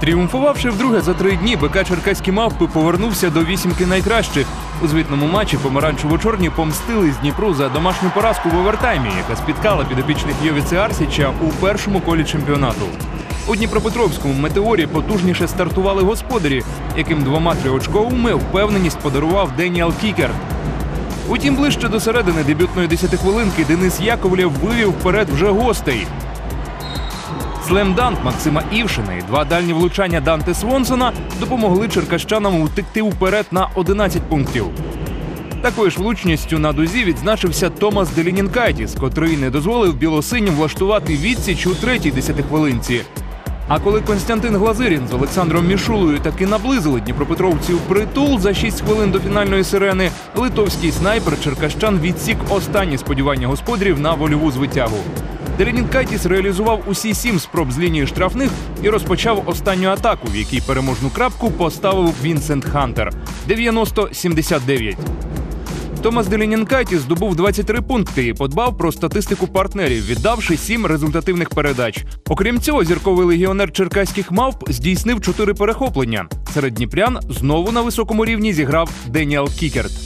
Тріумфувавши вдруге за три дні, БК Черкаські мавпи повернувся до вісімки найкращих. У звітному матчі помаранчево-чорні помстили з Дніпру за домашню поразку в овертаймі, яка спіткала підопічних Йовіці Арсіча у першому колі чемпіонату. У Дніпропетровському метеорі потужніше стартували господарі, яким двома триочковими впевненість подарував Деніел Кікер. Утім, ближче до середини дебютної десятихвилинки Денис Яковлєв вивів вперед вже гостей. Слемданк Максима Івшина і два дальні влучання Данте Свонсона допомогли черкащанам утекти вперед на 11 пунктів. Такою ж влучністю на дузі відзначився Томас Делінінкайтіс, котрий не дозволив білосинім влаштувати відсіч у третій десятихвилинці. А коли Константин Глазирін з Олександром Мішулою таки наблизили дніпропетровців притул за 6 хвилин до фінальної сирени, литовський снайпер черкащан відсік останні сподівання господарів на вольову звитягу. Делінінкайтіс реалізував усі сім спроб з лінії штрафних і розпочав останню атаку, в якій переможну крапку поставив Вінсент Хантер 90-79. Томас Делінінкайті здобув 23 пункти і подбав про статистику партнерів, віддавши 7 результативних передач. Окрім цього, зірковий легіонер черкаських мавп здійснив 4 перехоплення. Серед дніпрян знову на високому рівні зіграв Деніал Кікерт.